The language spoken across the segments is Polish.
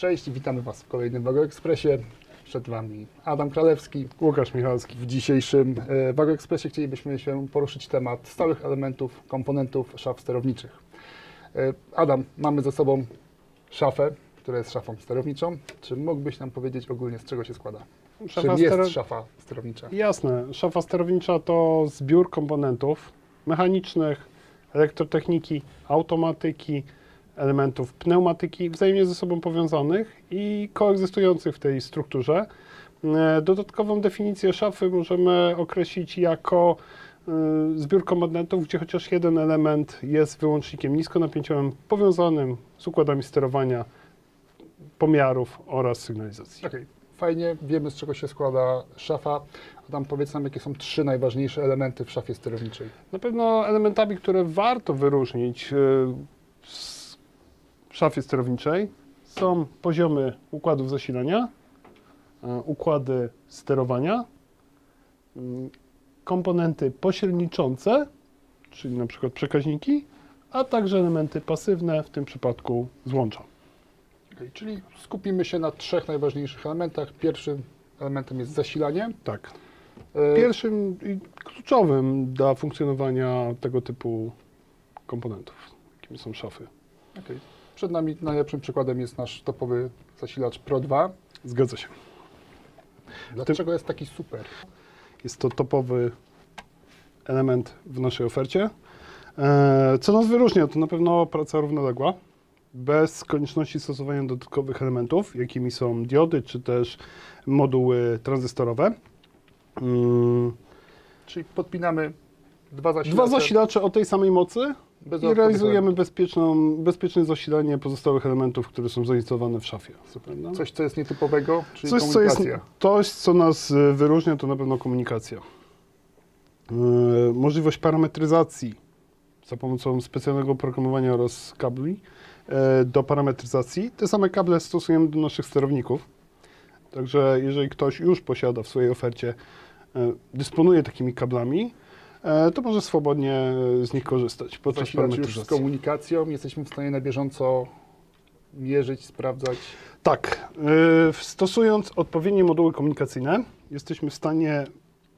Cześć, witamy Was w kolejnym Wago Expressie. Przed Wami Adam Kralewski. Łukasz Michalski. W dzisiejszym e, Wago Expressie chcielibyśmy się poruszyć temat stałych elementów, komponentów szaf sterowniczych. E, Adam, mamy ze sobą szafę, która jest szafą sterowniczą. Czy mógłbyś nam powiedzieć ogólnie z czego się składa? Szafa Czym jest stero- szafa sterownicza? Jasne. Szafa sterownicza to zbiór komponentów mechanicznych, elektrotechniki, automatyki, elementów pneumatyki wzajemnie ze sobą powiązanych i koegzystujących w tej strukturze. E, Dodatkową definicję szafy możemy określić jako e, zbiór komponentów, gdzie chociaż jeden element jest wyłącznikiem niskonapięciowym powiązanym z układami sterowania, pomiarów oraz sygnalizacji. Okej, fajnie, wiemy z czego się składa szafa. Adam, powiedz nam, jakie są trzy najważniejsze elementy w szafie sterowniczej. Na pewno elementami, które warto wyróżnić w szafie sterowniczej są poziomy układów zasilania, y, układy sterowania, y, komponenty pośredniczące, czyli na przykład przekaźniki, a także elementy pasywne, w tym przypadku złącza. Okej, czyli skupimy się na trzech najważniejszych elementach. Pierwszym elementem jest zasilanie. Tak. E, Pierwszym i kluczowym dla funkcjonowania tego typu komponentów, jakimi są szafy. Okej. Przed nami najlepszym przykładem jest nasz topowy zasilacz Pro 2. Zgadza się. Dlaczego jest taki super? Jest to topowy element w naszej ofercie. E, Co nas wyróżnia, to na pewno praca równoległa, bez konieczności stosowania dodatkowych elementów, jakimi są diody, czy też moduły tranzystorowe. Mm, Czyli podpinamy dwa zasilacze. Dwa zasilacze o tej samej mocy bez i realizujemy elementów. bezpieczną, bezpieczne zasilanie pozostałych elementów, które są zainstalowane w szafie. Super. Prawda? Coś, co jest nietypowego, czyli Coś, co jest, komunikacja. coś, co nas y, wyróżnia, to na pewno komunikacja. Yy, możliwość parametryzacji za pomocą specjalnego oprogramowania oraz kabli yy, do parametryzacji. Te same kable stosujemy do naszych sterowników. Także jeżeli ktoś już posiada w swojej ofercie, yy, dysponuje takimi kablami, to może swobodnie z nich korzystać podczas Zasilacz już z komunikacją. Jesteśmy w stanie na bieżąco mierzyć, sprawdzać. Tak. y, Stosując odpowiednie moduły komunikacyjne, jesteśmy w stanie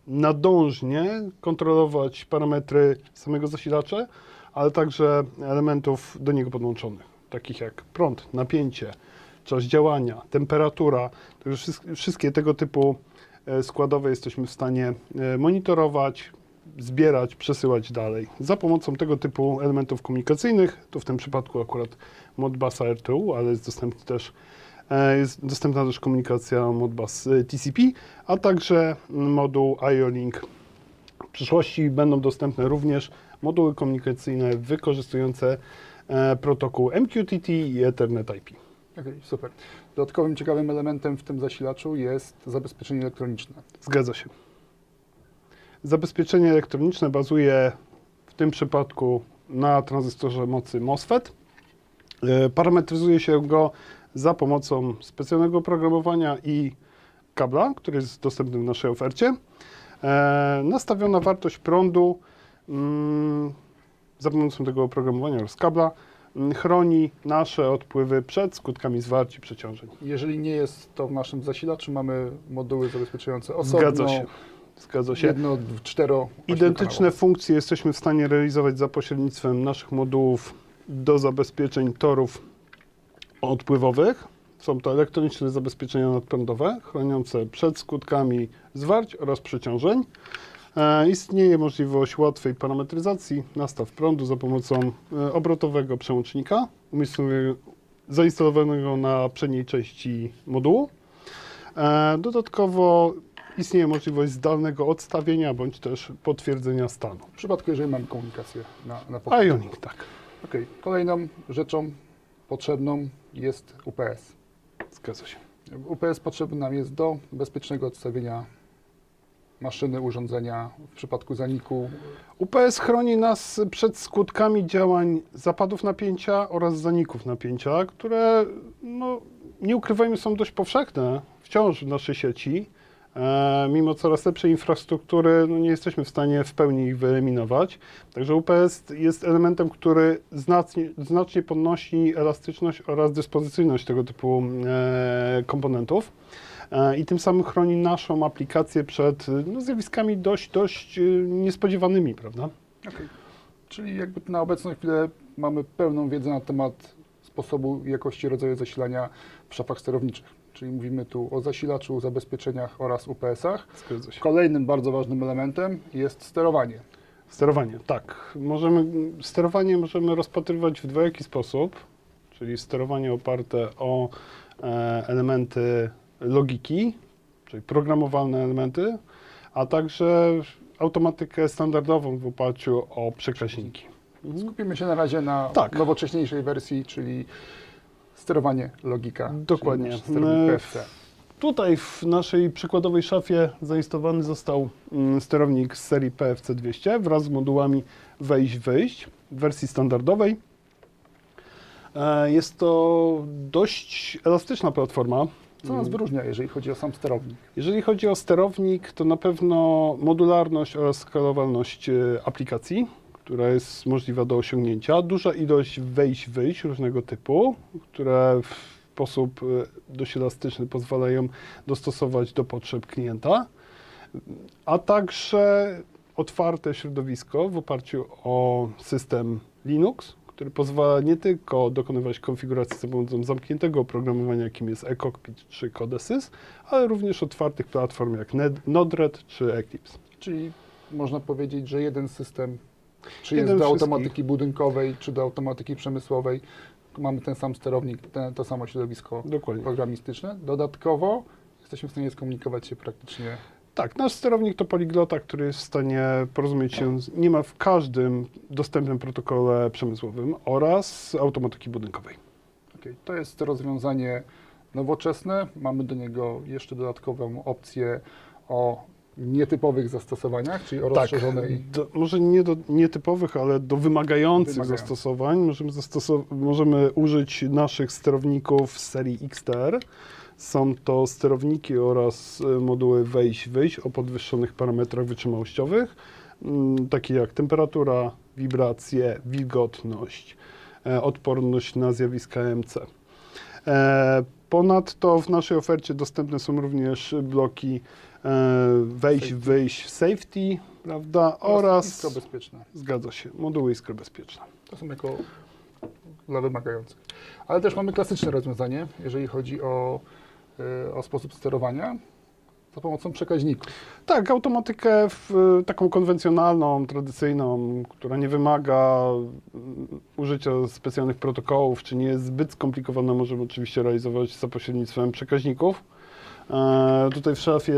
nadążnie kontrolować parametry samego zasilacza, ale także elementów do niego podłączonych, takich jak prąd, napięcie, czas działania, temperatura. Także wszyst- wszystkie tego typu e, składowe jesteśmy w stanie e, monitorować, zbierać, przesyłać dalej. Za pomocą tego typu elementów komunikacyjnych, tu w tym przypadku akurat Modbusa RTU, ale jest dostępny też e, jest dostępna też komunikacja Modbus e, TCP, a także moduł IO-Link. W przyszłości będą dostępne również moduły komunikacyjne wykorzystujące e, protokół MQTT i Ethernet IP. Okej, super. Dodatkowym ciekawym elementem w tym zasilaczu jest zabezpieczenie elektroniczne. Zgadza się. Zabezpieczenie elektroniczne bazuje w tym przypadku na tranzystorze mocy MOSFET. E, Parametryzuje się go za pomocą specjalnego oprogramowania i kabla, który jest dostępny w naszej ofercie. E, Nastawiona wartość prądu mm, za pomocą tego oprogramowania oraz kabla mm, chroni nasze odpływy przed skutkami zwarć i przeciążeń. Jeżeli nie jest to w naszym zasilaczu, mamy moduły zabezpieczające osobno. Zgadza się. Zgadza się. Jedno, cztero, Identyczne funkcje jesteśmy w stanie realizować za pośrednictwem naszych modułów do zabezpieczeń torów odpływowych. Są to elektroniczne zabezpieczenia nadprądowe, chroniące przed skutkami zwarć oraz przeciążeń. E, istnieje możliwość łatwej parametryzacji nastaw prądu za pomocą e, obrotowego przełącznika zainstalowanego na przedniej części modułu. E, dodatkowo istnieje możliwość zdalnego odstawienia bądź też potwierdzenia stanu. W przypadku, jeżeli mamy komunikację na, na pokładzie. Ionic, tak. Okej. Kolejną rzeczą potrzebną jest UPS. Zgadza się. UPS potrzebny nam jest do bezpiecznego odstawienia maszyny, urządzenia w przypadku zaniku. UPS chroni nas przed skutkami działań zapadów napięcia oraz zaników napięcia, które, no, nie ukrywajmy, są dość powszechne wciąż w naszej sieci. E, mimo coraz lepszej infrastruktury, no nie jesteśmy w stanie w pełni ich wyeliminować. Także UPS jest elementem, który znacznie, znacznie podnosi elastyczność oraz dyspozycyjność tego typu e, komponentów. E, I tym samym chroni naszą aplikację przed no, zjawiskami dość, dość niespodziewanymi, prawda? Okej. Czyli jakby na obecną chwilę mamy pełną wiedzę na temat sposobu jakości rodzaju zasilania w szafach sterowniczych. Czyli mówimy tu o zasilaczu, zabezpieczeniach oraz UPS-ach. Zgadza się. Kolejnym bardzo ważnym elementem jest sterowanie. Sterowanie, tak. Możemy, sterowanie możemy rozpatrywać w dwojaki sposób, czyli sterowanie oparte o e, elementy logiki, czyli programowalne elementy, a także automatykę standardową w oparciu o przekaźniki. Skupimy się na razie na Tak. nowocześniejszej wersji, czyli sterowanie logika. Dokładnie. Sterownik PFC. Tutaj w naszej przykładowej szafie zainstalowany został mm, sterownik z serii PFC 200 wraz z modułami wejść-wyjść w wersji standardowej. E, Jest to dość elastyczna platforma. Co nas wyróżnia, jeżeli chodzi o sam sterownik? Jeżeli chodzi o sterownik, to na pewno modularność oraz skalowalność e, aplikacji, która jest możliwa do osiągnięcia. Duża ilość wejść-wyjść różnego typu, które w sposób e, dość elastyczny pozwalają dostosować do potrzeb klienta, a także otwarte środowisko w oparciu o system Linux, który pozwala nie tylko dokonywać konfiguracji za pomocą zamkniętego oprogramowania, jakim jest eCockpit czy Codesys, ale również otwartych platform jak Node-RED czy Eclipse. Czyli można powiedzieć, że jeden system, czy jest do wszystkich. automatyki budynkowej, czy do automatyki przemysłowej, mamy ten sam sterownik, ten, to samo środowisko Dokładnie. programistyczne. Dodatkowo jesteśmy w stanie skomunikować się praktycznie Tak, nasz sterownik to poliglota, który jest w stanie porozumieć się z niemal w każdym dostępnym protokole przemysłowym oraz automatyki budynkowej. Okej, To jest rozwiązanie nowoczesne. Mamy do niego jeszcze dodatkową opcję o nietypowych zastosowaniach, czyli o rozszerzonej. Tak, do, może nie do nietypowych, ale do wymagających Wymagających. zastosowań możemy, zastosow- możemy użyć naszych sterowników z serii XTR. Są to sterowniki oraz e, moduły wejść-wyjść o podwyższonych parametrach wytrzymałościowych, mm, takie jak temperatura, wibracje, wilgotność, e, odporność na zjawiska MC. E, Ponadto w naszej ofercie dostępne są również bloki e, wejść, wyjść, safety, prawda, oraz, nisko bezpieczne. zgadza się, moduły iskrobezpieczne. To są jako dla wymagających. Ale też mamy klasyczne rozwiązanie, jeżeli chodzi o, y, o sposób sterowania za pomocą przekaźników. Tak, automatykę w, taką konwencjonalną, tradycyjną, która nie wymaga mm, użycia specjalnych protokołów, czy nie jest zbyt skomplikowana, możemy oczywiście realizować za pośrednictwem przekaźników. E, tutaj w szafie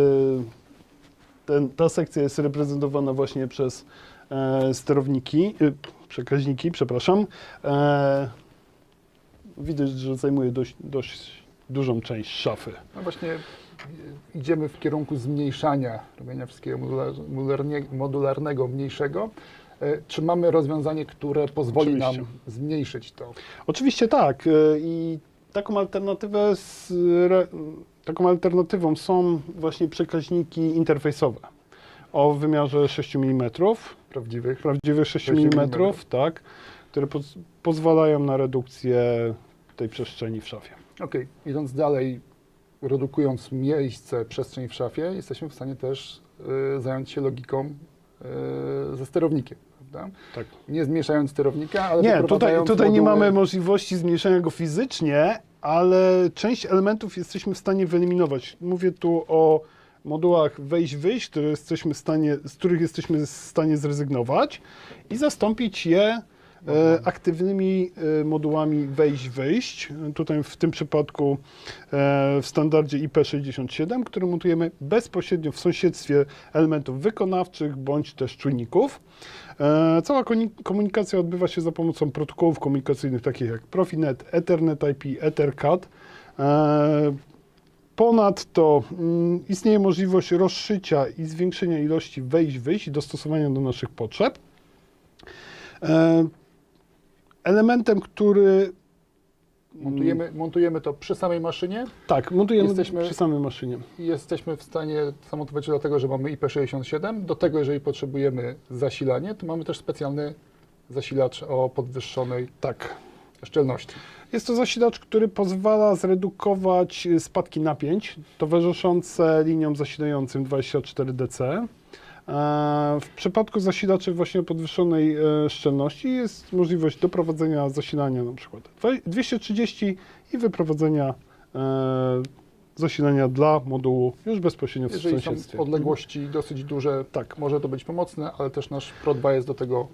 ten, ta sekcja jest reprezentowana właśnie przez e, sterowniki, y, przekaźniki, przepraszam. E, widać, że zajmuje dość, dość dużą część szafy. No właśnie y, idziemy w kierunku zmniejszania, robienia wszystkiego modularnego, mniejszego. Y, Czy mamy rozwiązanie, które pozwoli nam Oczywiście. zmniejszyć to? Oczywiście tak. e, I taką alternatywę z, taką alternatywą są właśnie przekaźniki interfejsowe o wymiarze 6 mm, Prawdziwych. prawdziwych 6 6 mm, mm. tak, które poz, pozwalają na redukcję tej przestrzeni w szafie. Okej, idąc dalej, redukując miejsce, przestrzeń w szafie, jesteśmy w stanie też y, zająć się logiką y, ze sterownikiem? Tak. Nie zmniejszając sterownika, ale Nie, tutaj, tutaj nie mamy możliwości zmniejszenia go fizycznie, ale część elementów jesteśmy w stanie wyeliminować. Mówię tu o modułach wejść-wyjść, które jesteśmy w stanie, z których jesteśmy w stanie zrezygnować i zastąpić je aktywnymi e, modułami wejść-wyjść. Tutaj w tym przypadku e, w standardzie IP67, który montujemy bezpośrednio w sąsiedztwie elementów wykonawczych bądź też czujników. E, Cała komunikacja odbywa się za pomocą protokołów komunikacyjnych takich jak Profinet, Ethernet IP, Ethercat. E, Ponadto mm, istnieje możliwość rozszycia i zwiększenia ilości wejść-wyjść i dostosowania do naszych potrzeb. Elementem, który Montujemy, montujemy to przy samej maszynie Tak, montujemy Jesteśmy- przy samej maszynie. jesteśmy w stanie zamontować dlatego, że mamy IP67. Do tego, jeżeli potrzebujemy zasilanie, to mamy też specjalny zasilacz o podwyższonej Tak. szczelności. Jest to zasilacz, który pozwala zredukować spadki napięć towarzyszące liniom zasilającym 24 DC. E, W przypadku zasilaczy właśnie podwyższonej e, szczelności jest możliwość doprowadzenia zasilania na przykład dwa- 230 i wyprowadzenia e, zasilania dla modułu już bezpośrednio w Jeżeli są sąsiedztwie. odległości dosyć duże, Tak. może to być pomocne, ale też nasz Pro 2 jest do tego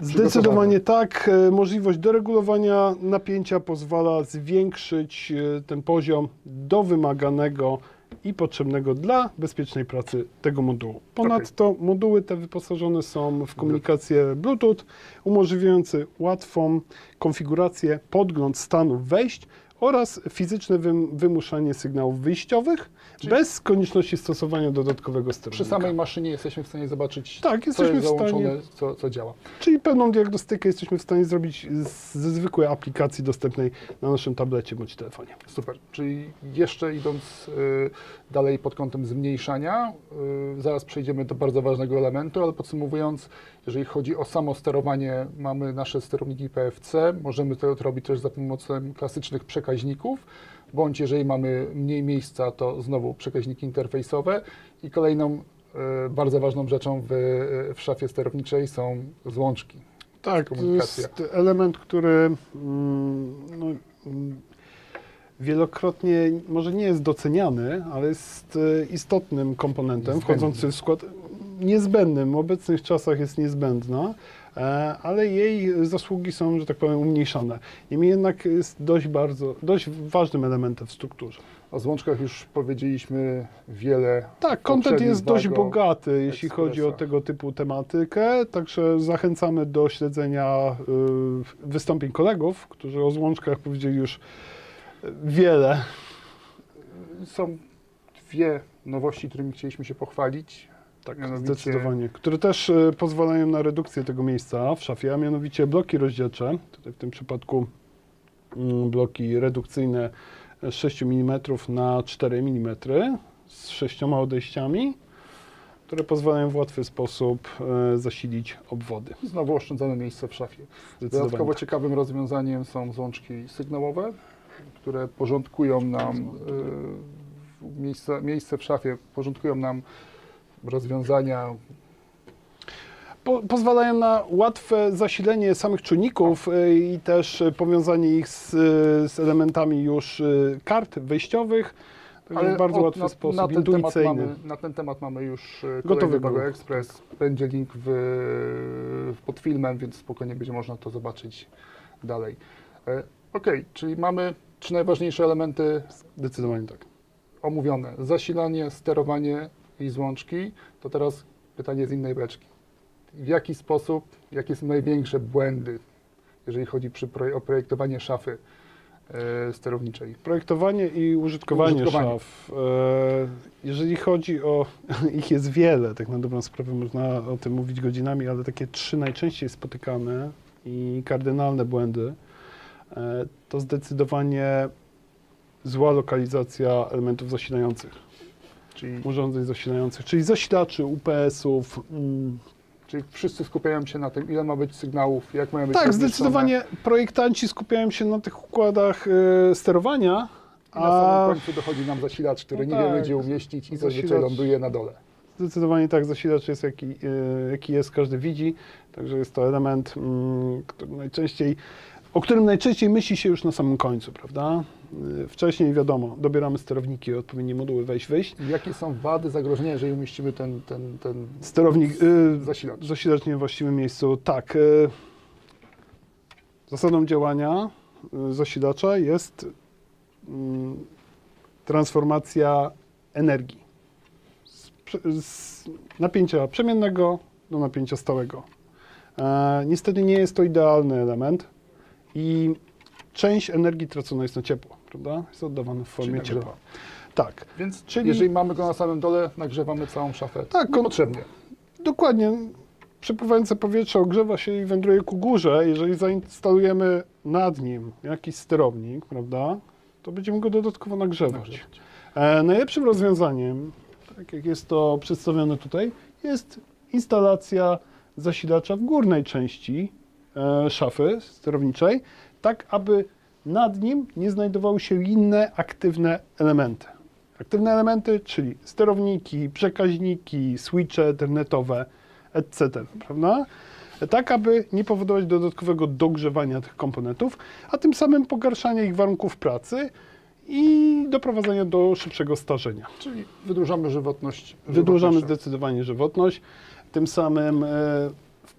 Zdecydowanie tak. E, Możliwość doregulowania napięcia pozwala zwiększyć ten poziom do wymaganego i potrzebnego dla bezpiecznej pracy tego modułu. Ponadto moduły te wyposażone są w komunikację Bluetooth, umożliwiający łatwą konfigurację, podgląd stanu wejść oraz fizyczne wym- wymuszanie sygnałów wyjściowych bez konieczności stosowania dodatkowego sterownika. Przy samej maszynie jesteśmy w stanie zobaczyć, Tak, co jesteśmy jest w stanie- załączone, co, co działa. Czyli pełną diagnostykę jesteśmy w stanie zrobić ze zwykłej aplikacji dostępnej na naszym tablecie bądź telefonie. Super. Czyli jeszcze idąc y, dalej pod kątem zmniejszania, y, zaraz przejdziemy do bardzo ważnego elementu, ale podsumowując, jeżeli chodzi o samo sterowanie, mamy nasze sterowniki PFC, możemy to robić też za pomocą klasycznych przekaźników, bądź jeżeli mamy mniej miejsca, to znowu przekaźniki interfejsowe i kolejną y, bardzo ważną rzeczą w, w szafie sterowniczej są złączki. Tak, to jest element, który mm, no, mm, wielokrotnie może nie jest doceniany, ale jest e, istotnym komponentem Niezbędny. wchodzącym w skład niezbędnym. W obecnych czasach jest niezbędna, e, ale jej zasługi są, że tak powiem, umniejszane. Niemniej jednak jest dość bardzo, dość ważnym elementem w strukturze. O złączkach już powiedzieliśmy wiele. Tak, kontent jest dość bogaty, jeśli chodzi o tego typu tematykę, także zachęcamy do śledzenia y, wystąpień kolegów, którzy o złączkach powiedzieli już wiele. Są dwie nowości, którymi chcieliśmy się pochwalić. Tak, Mianowicie- zdecydowanie. Które też y, pozwalają na redukcję tego miejsca w szafie, a mianowicie bloki rozdzielcze. Tutaj w tym przypadku mm, bloki redukcyjne z 6 mm na 4 mm z sześcioma odejściami, które pozwalają w łatwy sposób e, zasilić obwody. Znowu oszczędzamy miejsce w szafie. Dodatkowo ciekawym rozwiązaniem są złączki sygnałowe, które porządkują nam y, miejsce, miejsce w szafie, porządkują nam rozwiązania. Po, pozwalają na łatwe zasilenie samych czujników y, i też powiązanie ich z, z elementami już y, kart wejściowych. Także w bardzo od- łatwy na, sposób, na ten, temat mamy, na ten temat mamy już y, Gotowy. Bago Express. Będzie link w, w pod filmem, więc spokojnie będzie można to zobaczyć dalej. E, Ok, czyli mamy trzy najważniejsze elementy Zdecydowanie tak. omówione. Zasilanie, sterowanie i złączki. To teraz pytanie z innej beczki. W jaki sposób, jakie są największe błędy, jeżeli chodzi przy proje- o projektowanie szafy e, sterowniczej? Projektowanie i użytkowanie, Użytkowanie. szaf. E, jeżeli chodzi o, ich jest wiele, tak na dobrą sprawę można o tym mówić godzinami, ale takie trzy najczęściej spotykane i kardynalne błędy e, to zdecydowanie zła lokalizacja elementów zasilających, Czyli, urządzeń zasilających, czyli zasilaczy, UPS-ów. Mm. czyli wszyscy skupiają się na tym, ile ma być sygnałów, jak mają być Tak, zdecydowanie projektanci skupiają się na tych układach e, sterowania, I na a samym końcu dochodzi nam zasilacz, który No nie tak, gdzie umieścić i zazwyczaj zasilacz- ląduje na dole. Zdecydowanie tak, zasilacz jest jaki, e, jaki jest, każdy widzi, także jest to element, mm, który najczęściej, o którym najczęściej myśli się już na samym końcu, prawda? E, Wcześniej wiadomo, dobieramy sterowniki, odpowiednie moduły wejść, wyjść. Jakie są wady, zagrożenia, jeżeli umieścimy ten, ten, ten Sterownik, y, zasilacz? zasilacz nie w właściwym miejscu, tak. y, Zasadą działania y, zasilacza jest mm, transformacja energii z, z napięcia przemiennego do napięcia stałego. E, niestety nie jest to idealny element i część energii tracona jest na ciepło, prawda? Jest oddawana w formie nagrzewa. ciepła. Tak, Więc Czyli- jeżeli mamy go na samym dole, nagrzewamy całą szafę. Tak, Potrzebnie. dokładnie. przepływające powietrze ogrzewa się i wędruje ku górze, jeżeli zainstalujemy nad nim jakiś sterownik, prawda, to będziemy go dodatkowo nagrzewać. E, najlepszym rozwiązaniem, tak jak jest to przedstawione tutaj, jest instalacja zasilacza w górnej części szafy sterowniczej, tak aby nad nim nie znajdowały się inne aktywne elementy. Aktywne elementy, czyli sterowniki, przekaźniki, switche internetowe, etc. Prawda? Tak, aby nie powodować dodatkowego dogrzewania tych komponentów, a tym samym pogarszania ich warunków pracy i doprowadzenia do szybszego starzenia. Czyli wydłużamy żywotność. Wydłużamy żywotności. zdecydowanie żywotność, tym samym e,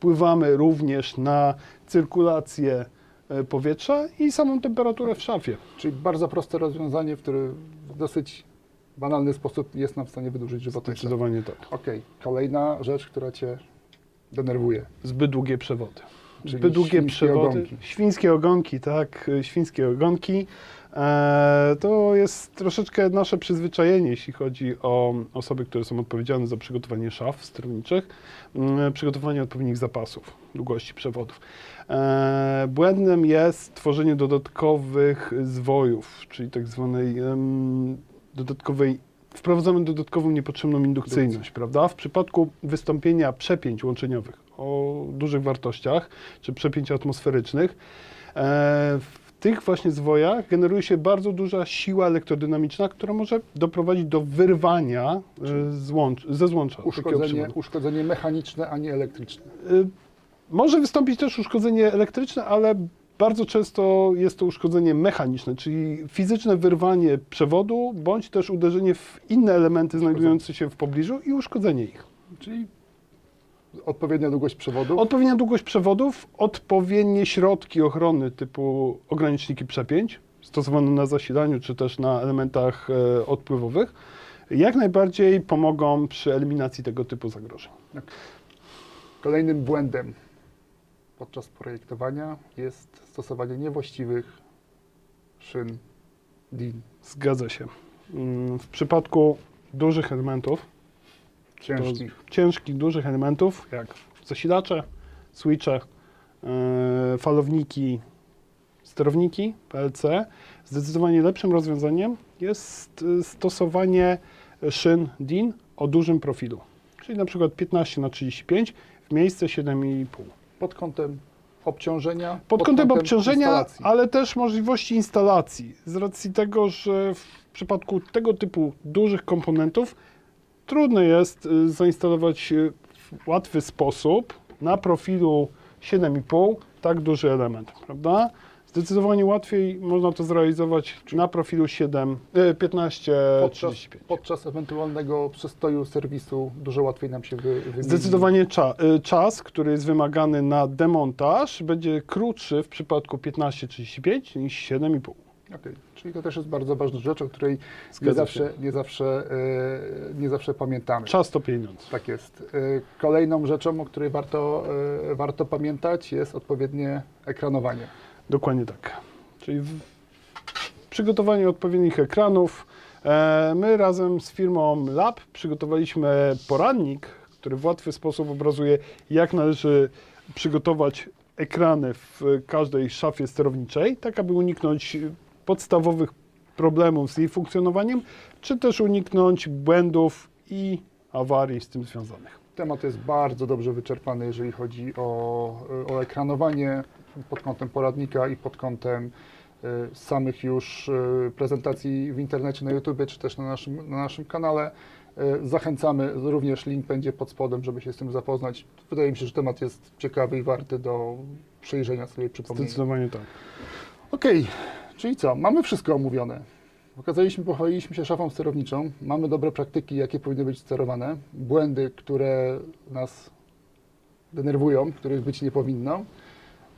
wpływamy również na cyrkulację e, powietrza i samą temperaturę w szafie. Czyli bardzo proste rozwiązanie, które w dosyć banalny sposób jest nam w stanie wydłużyć żywotność. Zdecydowanie tak. Okej, kolejna rzecz, która Cię denerwuje. Zbyt długie przewody. Czyli długie świńskie przewody. ogonki. Świńskie ogonki, tak, świńskie ogonki. E, to jest troszeczkę nasze przyzwyczajenie, jeśli chodzi o osoby, które są odpowiedzialne za przygotowanie szaf sterowniczych, mm, przygotowanie odpowiednich zapasów długości przewodów. E, błędem jest tworzenie dodatkowych zwojów, czyli tak zwanej em, dodatkowej wprowadzamy dodatkową niepotrzebną indukcyjność, prawda? W przypadku wystąpienia przepięć łączeniowych o dużych wartościach, czy przepięć atmosferycznych, e, w tych właśnie zwojach generuje się bardzo duża siła elektrodynamiczna, która może doprowadzić do wyrwania e, złącz, ze złącza. Uszkodzenie, uszkodzenie mechaniczne, a nie elektryczne. Y, Może wystąpić też uszkodzenie elektryczne, ale bardzo często jest to uszkodzenie mechaniczne, czyli fizyczne wyrwanie przewodu, bądź też uderzenie w inne elementy znajdujące się w pobliżu i uszkodzenie ich. Czyli odpowiednia długość przewodu. Odpowiednia długość przewodów, odpowiednie środki ochrony typu ograniczniki przepięć, stosowane na zasilaniu czy też na elementach e, odpływowych, jak najbardziej pomogą przy eliminacji tego typu zagrożeń. Kolejnym błędem podczas projektowania jest stosowanie niewłaściwych szyn DIN. Zgadza się. Mm, W przypadku dużych elementów, Ciężkich. to ciężkich, dużych elementów, jak zasilacze, switche, e, falowniki, sterowniki PLC, zdecydowanie lepszym rozwiązaniem jest e, stosowanie szyn DIN o dużym profilu, czyli na przykład 15 na 35 w miejsce 7,5. Pod kątem obciążenia. Pod kątem obciążenia, instalacji. ale też możliwości instalacji. Z racji tego, że w przypadku tego typu dużych komponentów trudno jest y, zainstalować y, w łatwy sposób na profilu 7,5 tak duży element, prawda? Zdecydowanie łatwiej można to zrealizować na profilu 7, y, 15, podczas, 35. podczas ewentualnego przestoju serwisu dużo łatwiej nam się wy, wymieni. Zdecydowanie cza, y, czas, który jest wymagany na demontaż, będzie krótszy w przypadku 15-35 niż 7,5. Okej, Czyli to też jest bardzo ważna rzecz, o której nie zawsze, nie, zawsze, e, nie zawsze pamiętamy. Czas to pieniądz. Tak jest. E, Kolejną rzeczą, o której warto, e, warto pamiętać jest odpowiednie ekranowanie. Dokładnie tak. Czyli przygotowanie odpowiednich ekranów. My razem z firmą Lab przygotowaliśmy poradnik, który w łatwy sposób obrazuje, jak należy przygotować ekrany w każdej szafie sterowniczej, tak aby uniknąć podstawowych problemów z jej funkcjonowaniem, czy też uniknąć błędów i awarii z tym związanych. Temat jest bardzo dobrze wyczerpany, jeżeli chodzi o, o ekranowanie pod kątem poradnika i pod kątem e, samych już e, prezentacji w internecie, na YouTube, czy też na naszym, na naszym kanale. E, Zachęcamy, również link będzie pod spodem, żeby się z tym zapoznać. Wydaje mi się, że temat jest ciekawy i warty do przejrzenia sobie przypomnienia. Zdecydowanie tak. Okej, czyli co? Mamy wszystko omówione. Pokazaliśmy, pochwaliliśmy się szafą sterowniczą. Mamy dobre praktyki, jakie powinny być sterowane. Błędy, które nas denerwują, których być nie powinno.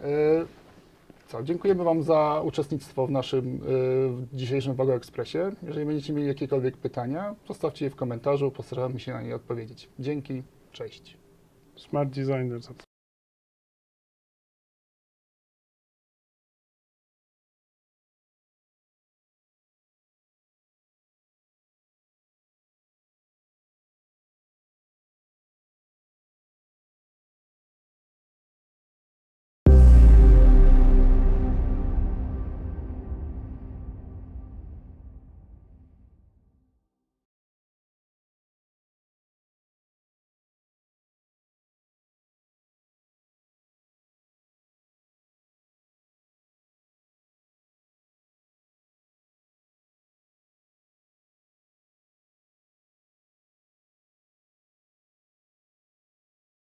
E, Co? Dziękujemy Wam za uczestnictwo w naszym e, w dzisiejszym Wago Expressie. Jeżeli będziecie mieli jakiekolwiek pytania, zostawcie je w komentarzu, postaramy się na nie odpowiedzieć. Dzięki, cześć. Smart Designer.